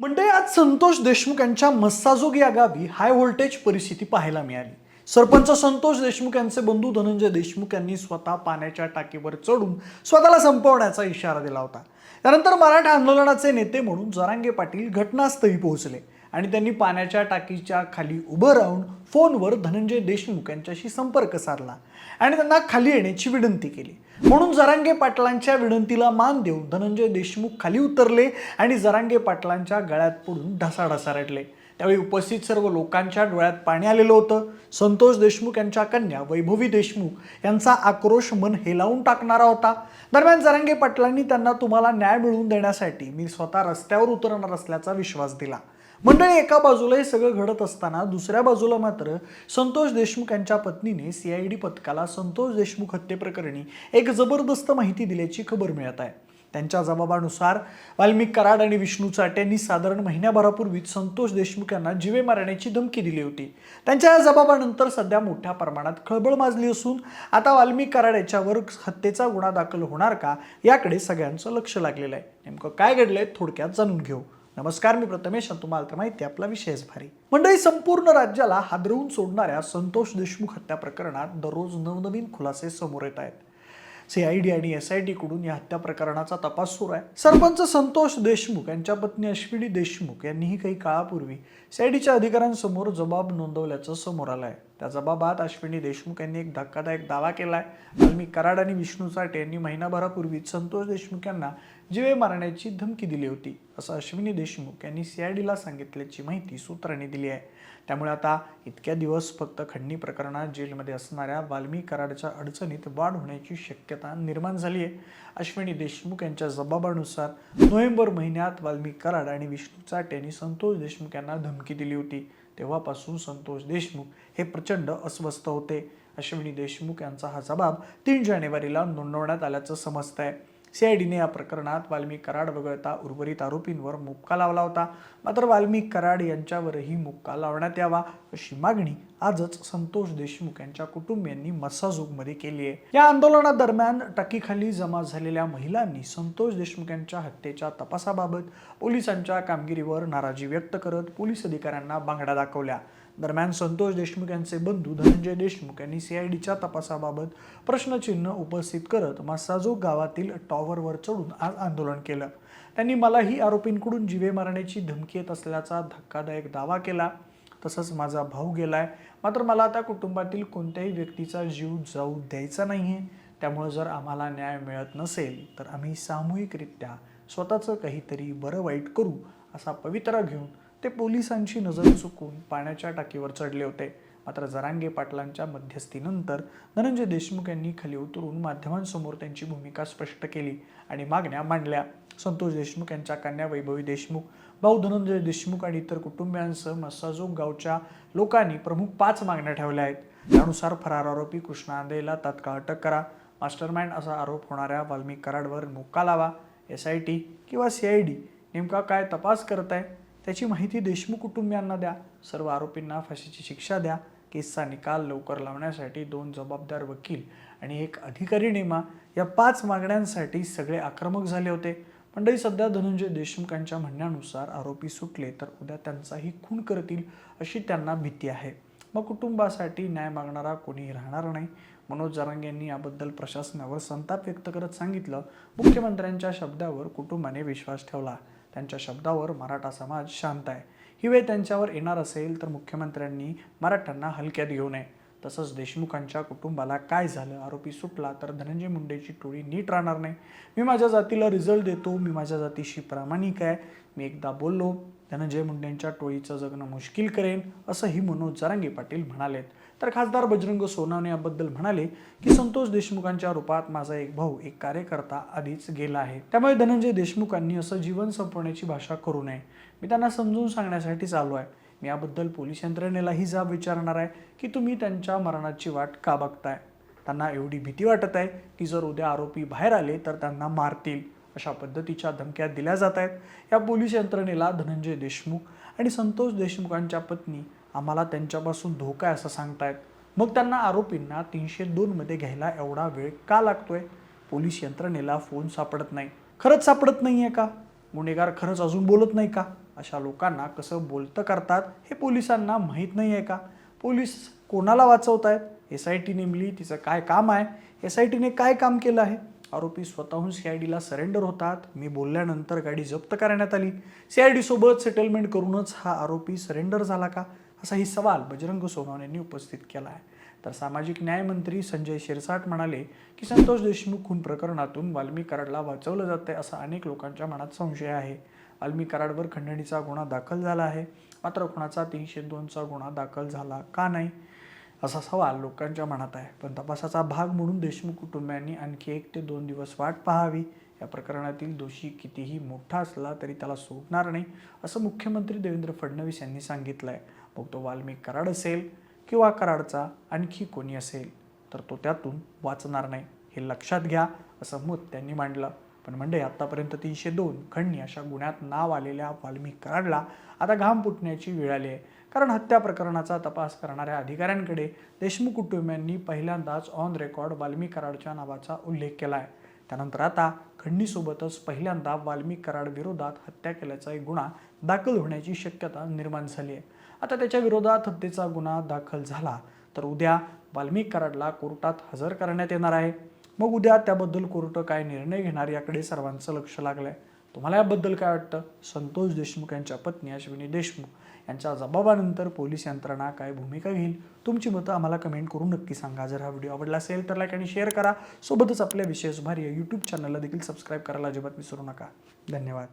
म्हणजे आज संतोष देशमुख यांच्या मस्साजोग या गावी हाय व्होल्टेज परिस्थिती पाहायला मिळाली. सरपंच संतोष देशमुख यांचे बंधू धनंजय देशमुख यांनी स्वतः पाण्याच्या टाकीवर चढून स्वतःला संपवण्याचा इशारा दिला होता. त्यानंतर मराठा आंदोलनाचे नेते म्हणून जरांगे पाटील घटनास्थळी पोहोचले. आणि त्यांनी पाण्याच्या टाकीच्या खाली उभं राहून फोनवर धनंजय देशमुख यांच्याशी संपर्क साधला आणि त्यांना खाली येण्याची विनंती केली. म्हणून जरांगे पाटलांच्या विनंतीला मान देऊन धनंजय देशमुख खाली उतरले आणि जरांगे पाटलांच्या गळ्यात पडून ढसाढसारडले त्यावेळी उपस्थित सर्व लोकांच्या डोळ्यात पाणी आलेलं होतं. संतोष देशमुख यांच्या कन्या वैभवी देशमुख यांचा आक्रोश मन हेलावून टाकणारा होता. दरम्यान जरांगे पाटलांनी त्यांना तुम्हाला न्याय मिळवून देण्यासाठी मी स्वतः रस्त्यावर उतरणार असल्याचा विश्वास दिला. मंडळी एका बाजूला हे सगळं घडत असताना दुसऱ्या बाजूला मात्र संतोष देशमुख यांच्या पत्नीने सीआयडी पथकाला संतोष देशमुख हत्येप्रकरणी एक जबरदस्त माहिती दिल्याची खबर मिळत आहे. त्यांच्या जबाबानुसार वाल्मिक कराड आणि विष्णू चाट यांनी साधारण महिन्याभरापूर्वीच संतोष देशमुख यांना जिवे मारण्याची धमकी दिली होती. त्यांच्या या जबाबानंतर सध्या मोठ्या प्रमाणात खळबळ माजली असून आता वाल्मिक कराड याच्यावर हत्येचा गुन्हा दाखल होणार का याकडे सगळ्यांचं लक्ष लागलेलं आहे. नेमकं काय घडलंय थोडक्यात जाणून घेऊ. नमस्कार मी प्रथमेश आणि तुम्हाला तर माहिती आहे, आपला विषयच भारी. मंडळी संपूर्ण राज्याला हादरवून सोडणाऱ्या संतोष देशमुख हत्या प्रकरणात दररोज नवनवीन खुलासे समोर येत आहेत. सीआयडी आणि एस आयकडून या हत्या प्रकरणाचा तपास सुरू आहे. सरपंच संतोष देशमुख यांच्या पत्नी अश्विनी देशमुख यांनीही काही काळापूर्वी सीआयडीच्या अधिकाऱ्यांसमोर जबाब नोंदवल्याचं समोर आलं आहे त्या जबाबात अश्विनी देशमुख यांनी एक धक्कादायक दावा केला आहे वाल्मिक कराड आणि विष्णू साठे यांनी महिनाभरापूर्वी संतोष देशमुख यांना जीवे मारण्याची धमकी दिली होती असं अश्विनी देशमुख यांनी सीआयडीला सांगितल्याची माहिती सूत्रांनी दिली आहे. त्यामुळे आता इतक्या दिवस फक्त खंडणी प्रकरणात जेलमध्ये असणाऱ्या वाल्मी कराडच्या अडचणीत वाढ होण्याची शक्यता निर्माण झाली आहे अश्विनी देशमुख यांच्या जबाबानुसार नोव्हेंबर महिन्यात वाल्मी कराड आणि विष्णू चाट यांनी संतोष देशमुख यांना धमकी दिली होती. तेव्हापासून संतोष देशमुख हे प्रचंड अस्वस्थ होते. अश्विनी देशमुख यांचा हा जबाब तीन जानेवारीला नोंदवण्यात आल्याचं समजतंय. सीआयडीने या प्रकरणात वाल्मिक कराड वगळता उर्वरित आरोपींवर मुक्का लावला होता. मात्र वाल्मिक कराड यांच्यावरही मुक्का लावण्यात यावा अशी मागणी आजच संतोष देशमुख यांच्या कुटुंबियांनी मस्साजोगमध्ये केली आहे. या आंदोलनादरम्यान टाकीखाली जमा झालेल्या महिलांनी संतोष देशमुख यांच्या हत्येच्या तपासाबाबत पोलिसांच्या कामगिरीवर नाराजी व्यक्त करत पोलीस अधिकाऱ्यांना बांगड्या दाखवल्या. दरम्यान संतोष देशमुख यांचे बंधू धनंजय देशमुख यांनी सीआयडीच्या तपासाबाबत प्रश्नचिन्ह उपस्थित करत मस्साजोग गावातील टॉवरवर चढून आज आंदोलन केलं. त्यांनी मलाही आरोपींकडून जिवे मारण्याची धमकी येत असल्याचा धक्कादायक दावा केला. तसंच माझा भाऊ गेला आहे मात्र मला आता कुटुंबातील कोणत्याही व्यक्तीचा जीव जाऊ द्यायचा नाही आहे त्यामुळे जर आम्हाला न्याय मिळत नसेल तर आम्ही सामूहिकरित्या स्वतःचं काहीतरी बरं वाईट करू असा पवित्रा घेऊन ते पोलिसांची नजर चुकून पाण्याच्या टाकीवर चढले होते. मात्र जरांगे पाटलांच्या मध्यस्थीनंतर धनंजय देशमुख यांनी खाली उतरून माध्यमांसमोर त्यांची भूमिका स्पष्ट केली आणि मागण्या मांडल्या. संतोष देशमुख यांच्या कन्या वैभवी देशमुख भाऊ धनंजय देशमुख आणि इतर कुटुंबियांसह मस्साजोग गावच्या लोकांनी प्रमुख पाच मागण्या ठेवल्या आहेत. त्यानुसार फरार आरोपी कृष्ण आंदेला तात्काळ अटक करा. मास्टरमाइंड असा आरोप होणाऱ्या वाल्मिक कराडवर मुक्का लावा. एस आय टी किंवा सी आय डी नेमका काय तपास करत आहे त्याची माहिती देशमुख कुटुंबियांना द्या. सर्व आरोपींना फाशीची शिक्षा द्या. केसचा निकाल लवकर लावण्यासाठी दोन जबाबदार वकील आणि एक अधिकारी नेमा या पाच मागण्यांसाठी सगळे आक्रमक झाले होते. मंडळी सध्या धनंजय देशमुखांच्या म्हणण्यानुसार आरोपी सुटले तर उद्या त्यांचाही खून करतील अशी त्यांना भीती आहे. मग कुटुंबासाठी न्याय मागणारा कोणी राहणार नाही. मनोज जरांगे यांनी याबद्दल प्रशासनावर संताप व्यक्त करत सांगितलं. मुख्यमंत्र्यांच्या शब्दावर कुटुंबाने विश्वास ठेवला. त्यांच्या शब्दावर मराठा समाज शांत आहे. ही वेळ त्यांच्यावर येणार असेल तर मुख्यमंत्र्यांनी मराठ्यांना हलक्यात घेऊ नये. तसंच देशमुखांच्या कुटुंबाला काय झालं? आरोपी सुटला तर धनंजय मुंडेची टोळी नीट राहणार नाही. मी माझ्या जातीला रिझल्ट देतो. मी माझ्या जातीशी प्रामाणिक आहे. मी एकदा बोललो धनंजय मुंडेंच्या टोळीचं जगणं मुश्किल करेन असंही मनोज जरांगे पाटील म्हणालेत. तर खासदार बजरंग सोनावणे याबद्दल म्हणाले की संतोष देशमुखांच्या रूपात माझा एक भाऊ एक कार्यकर्ता आधीच गेला आहे. त्यामुळे धनंजय देशमुखांनी असं जीवन संपवण्याची भाषा करू नये. मी त्यांना समजून सांगण्यासाठीच आलो आहे. मी याबद्दल पोलीस यंत्रणेलाही जाब विचारणार आहे की तुम्ही त्यांच्या मरणाची वाट का बघताय? त्यांना एवढी भीती वाटत आहे की जर उद्या आरोपी बाहेर आले तर त्यांना मारतील अशा पद्धतीच्या धमक्या दिल्या जात आहेत. या पोलीस यंत्रणेला धनंजय देशमुख आणि संतोष देशमुखांच्या पत्नी आम्हाला त्यांच्यापासून धोका आहे असं सांगतायत. मग त्यांना आरोपींना तीनशे दोनमध्ये घ्यायला एवढा वेळ का लागतोय? पोलीस यंत्रणेला फोन सापडत नाही. खरंच सापडत नाही आहे का? गुन्हेगार खरंच अजून बोलत नाही का? अशा लोकांना कसं बोलतं करतात हे पोलिसांना माहीत नाही आहे का? पोलीस कोणाला वाचवत आहेत एस आय टी नेमली तिचं काय काम आहे? एस आय टीने काय काम केलं आहे? आरोपी स्वतःहून सी आय डीला सरेंडर होतात. मी बोलल्यानंतर गाडी जप्त करण्यात आली. सी आय डीसोबत सेटलमेंट करूनच हा आरोपी सरेंडर झाला का? असाही सवाल बजरंग सोनवणे यांनी उपस्थित केला आहे. तर सामाजिक न्यायमंत्री संजय शिरसाट म्हणाले की संतोष देशमुख खून प्रकरणातून वाल्मी कराडला वाचवलं जाते असा अनेक लोकांच्या मनात संशय आहे. वाल्मी कराडवर खंडणीचा गुन्हा दाखल झाला आहे. मात्र कोणाचा तीनशे दोनचा गुन्हा दाखल झाला का नाही असा सवाल लोकांच्या मनात आहे. पण तपासाचा भाग म्हणून देशमुख कुटुंबियांनी आणखी एक ते दोन दिवस वाट पाहावी. या प्रकरणातील दोषी कितीही मोठा असला तरी त्याला सोडणार नाही असं मुख्यमंत्री देवेंद्र फडणवीस यांनी सांगितलं आहे मग तो वाल्मिक कराड असेल किंवा कराडचा आणखी कोणी असेल तर तो त्यातून वाचणार नाही. हे लक्षात घ्या असं मत त्यांनी मांडलं. पण म्हणजे आत्तापर्यंत तीनशे दोन खंडणी अशा गुन्ह्यात नाव आलेल्या वाल्मिक कराडला आता घाम फुटण्याची वेळ आली आहे. कारण हत्या प्रकरणाचा तपास करणाऱ्या अधिकाऱ्यांकडे देशमुख कुटुंबियांनी पहिल्यांदाच ऑन रेकॉर्ड वाल्मिक कराडच्या नावाचा उल्लेख केला आहे. त्यानंतर आता खंडणीसोबतच पहिल्यांदा वाल्मिक कराड विरोधात हत्या केल्याचा एक गुन्हा दाखल होण्याची शक्यता निर्माण झाली आहे. आता त्याच्या विरोधात हत्येचा गुन्हा दाखल झाला. तर उद्या वाल्मिक कराडला कोर्टात हजर करण्यात येणार आहे. मग उद्या त्याबद्दल कोर्ट काय निर्णय घेणार याकडे सर्वांचं लक्ष लागलंय. तुम्हाला याबद्दल काय वाटतं? संतोष देशमुख यांच्या पत्नी अश्विनी देशमुख यांच्या जबाबानंतर पोलीस यंत्रणा काय भूमिका घेईल? तुमची मतं आम्हाला कमेंट करून नक्की सांगा. जर हा व्हिडिओ आवडला असेल तर लाईक आणि शेअर करा. सोबतच आपल्या विशेष भारी यूट्यूब चॅनलला देखील सबस्क्राईब करायला अजिबात विसरू नका. धन्यवाद.